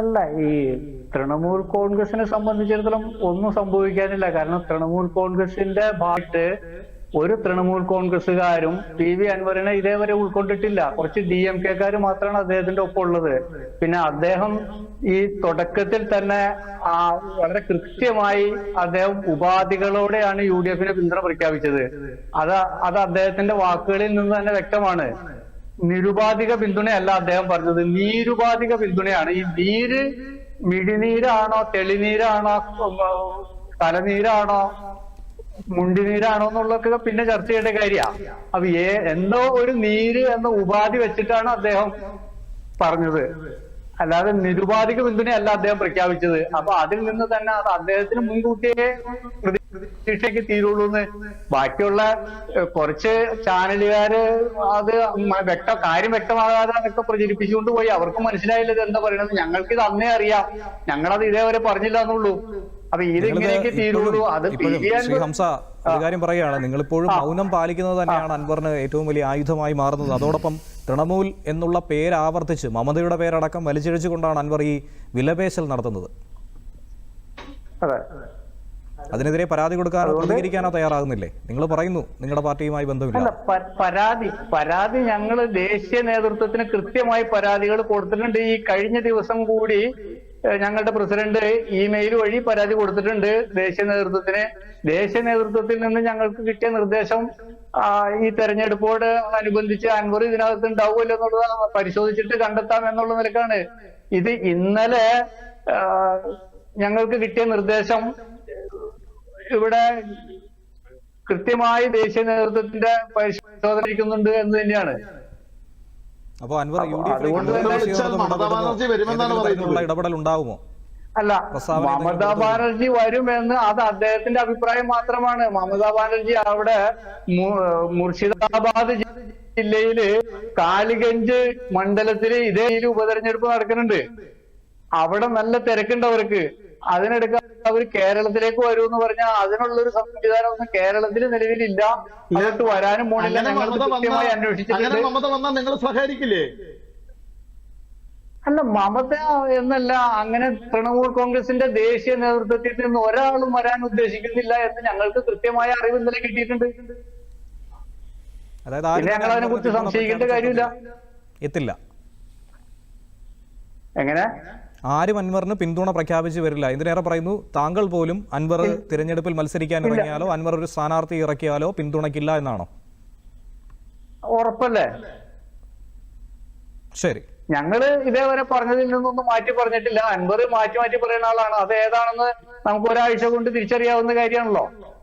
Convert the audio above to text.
അല്ല ഈ തൃണമൂൽ കോൺഗ്രസിനെ സംബന്ധിച്ചിടത്തോളം ഒന്നും സംഭവിക്കാനില്ല. കാരണം തൃണമൂൽ കോൺഗ്രസിന്റെ ഭാഗത്ത് ഒരു തൃണമൂൽ കോൺഗ്രസ്സുകാരും പി വി അൻവറിനെ ഇതേവരെ ഉൾക്കൊണ്ടിട്ടില്ല. കുറച്ച് ഡി എം കെക്കാർ മാത്രമാണ് അദ്ദേഹത്തിന്റെ ഒപ്പം ഉള്ളത്. പിന്നെ അദ്ദേഹം ഈ തുടക്കത്തിൽ തന്നെ ആ വളരെ കൃത്യമായി അദ്ദേഹം ഉപാധികളോടെയാണ് യു ഡി എഫിനെ പിന്തുണ പ്രഖ്യാപിച്ചത്. അത് അത് അദ്ദേഹത്തിന്റെ വാക്കുകളിൽ നിന്ന് തന്നെ വ്യക്തമാണ്. നിരുപാധിക പിന്തുണയല്ല അദ്ദേഹം പറഞ്ഞത്. നീരുപാധിക പിന്തുണയാണ്. ഈ നീര് മിഴിനീരാണോ തെളിനീരാണോ തലനീരാണോ മുണ്ടിനീരാണോ എന്നുള്ളതൊക്കെ പിന്നെ ചർച്ച ചെയ്യേണ്ട കാര്യമാണ് അപ്പൊ ഏ എന്തോ ഒരു നീര് എന്ന ഉപാധി വെച്ചിട്ടാണ് അദ്ദേഹം പറഞ്ഞത്. അല്ലാതെ നിരുപാധിക പിന്തുണയല്ല അദ്ദേഹം പ്രഖ്യാപിച്ചത്. അപ്പൊ അതിൽ നിന്ന് തന്നെ അത് അദ്ദേഹത്തിന് മുൻകൂട്ടിയേ പ്രതീക്ഷയ്ക്ക് തീരുള്ളൂ എന്ന് ബാക്കിയുള്ള കുറച്ച് ചാനലുകാര് അത് വ്യക്ത കാര്യം വ്യക്തമാകാതെ അതൊക്കെ പ്രചരിപ്പിച്ചുകൊണ്ട് പോയി. അവർക്ക് മനസ്സിലായില്ല ഇത് എന്താ പറയണത്. ഞങ്ങൾക്ക് ഇത് അന്നേ അറിയാം. ഞങ്ങളത് ഇതേവരെ പറഞ്ഞില്ല എന്നുള്ളൂ. അപ്പൊ ഇത് നിങ്ങളിത് ഇങ്ങനെയൊക്കെ തീരുള്ളൂ. അത് ഹംസ ഒരു കാര്യം പറയുകയാണ്. നിങ്ങളിപ്പോഴും മൗനം പാലിക്കുന്നത് തന്നെയാണ് അൻവറിന് ഏറ്റവും വലിയ ആയുധമായി മാറുന്നത്. അതോടൊപ്പം തൃണമൂൽ എന്നുള്ള പേര് ആവർത്തിച്ച് മമതയുടെ പേരടക്കം വലിച്ചിഴച്ചുകൊണ്ടാണ് അൻവർ ഈ വിലപേശൽ നടത്തുന്നത്. അതെ. അതിനെതിരെ പരാതി കൊടുക്കാൻ പ്രതികരിക്കാനോ തയ്യാറാകുന്നില്ലേ? നിങ്ങൾ പറയുന്നു നിങ്ങളുടെ പാർട്ടിയുമായി ബന്ധമില്ല. പരാതി പരാതി ഞങ്ങൾ ദേശീയ നേതൃത്വത്തിന് കൃത്യമായി പരാതികൾ കൊടുത്തിട്ടുണ്ട്. ഈ കഴിഞ്ഞ ദിവസം കൂടി ഞങ്ങളുടെ പ്രസിഡന്റ് ഇമെയിൽ വഴി പരാതി കൊടുത്തിട്ടുണ്ട് ദേശീയ നേതൃത്വത്തിന്. ദേശീയ നേതൃത്വത്തിൽ നിന്ന് ഞങ്ങൾക്ക് കിട്ടിയ നിർദ്ദേശം ഈ തെരഞ്ഞെടുപ്പോട് അനുബന്ധിച്ച് അൻവർ ഇതിനകത്ത് ഉണ്ടാവുമല്ലോ എന്നുള്ളത് പരിശോധിച്ചിട്ട് കണ്ടെത്താം എന്നുള്ള നിലക്കാണ്. ഇത് ഇന്നലെ ഞങ്ങൾക്ക് കിട്ടിയ നിർദ്ദേശം ഇവിടെ കൃത്യമായി ദേശീയ നേതൃത്വത്തിന്റെ പരിശോധന ഇരിക്കുന്നുണ്ട് എന്ന് തന്നെയാണ്. അപ്പോൾ അൻവർ യു ഡി. ഇടപെടൽ ഉണ്ടാവുമോ? അല്ല മമതാ ബാനർജി വരുമെന്ന് അത് അദ്ദേഹത്തിന്റെ അഭിപ്രായം മാത്രമാണ്. മമതാ ബാനർജി അവിടെ മുർഷിദാബാദ് ജില്ലയിൽ കാലിഗഞ്ച് മണ്ഡലത്തിൽ ഇതേ രീതിയിൽ ഉപതെരഞ്ഞെടുപ്പ് നടക്കുന്നുണ്ട്. അവിടെ നല്ല തിരക്കുണ്ട് അവർക്ക്. അതിനെടുക്കാൻ അവർ കേരളത്തിലേക്ക് വരുമെന്ന് പറഞ്ഞാൽ അതിനുള്ള ഒരു സംവിധാനം ഒന്നും കേരളത്തിൽ നിലവിലില്ല അങ്ങോട്ട് വരാനും പോണില്ല. ഞങ്ങൾ കൃത്യമായി അന്വേഷിച്ചിട്ടുണ്ട്. നിങ്ങൾ സഹകരിക്കില്ലേ? അല്ല മമത എന്നല്ല അങ്ങനെ തൃണമൂൽ കോൺഗ്രസിന്റെ ദേശീയ നേതൃത്വത്തിൽ നിന്ന് ഒരാളും വരാൻ ഉദ്ദേശിക്കുന്നില്ല എന്ന് ഞങ്ങൾക്ക് കൃത്യമായ അറിവ് ഇന്നലെ കിട്ടിയിട്ടുണ്ട്. പിന്നെ ഞങ്ങൾ അതിനെ കുറിച്ച് സംശയിക്കേണ്ട കാര്യമില്ല. എത്തില്ല. എങ്ങനെ? ആരും അൻവറിന് പിന്തുണ പ്രഖ്യാപിച്ചു വരില്ല. ഇതിനേറെ പറയുന്നു താങ്കൾ പോലും അൻവർ തിരഞ്ഞെടുപ്പിൽ മത്സരിക്കാൻ ഇറങ്ങിയാലോ അൻവർ ഒരു സ്ഥാനാർത്ഥി ഇറക്കിയാലോ പിന്തുണയ്ക്കില്ല എന്നാണോ? ഉറപ്പല്ലേ? ശരി. ഞങ്ങൾ ഇതേവരെ പറഞ്ഞതിൽ നിന്നൊന്നും മാറ്റി പറഞ്ഞിട്ടില്ല. അൻവർ മാറ്റി മാറ്റി പറയുന്ന ആളാണ്. അത് ഏതാണെന്ന് നമുക്ക് ഒരാഴ്ച കൊണ്ട് തിരിച്ചറിയാവുന്ന കാര്യമാണല്ലോ.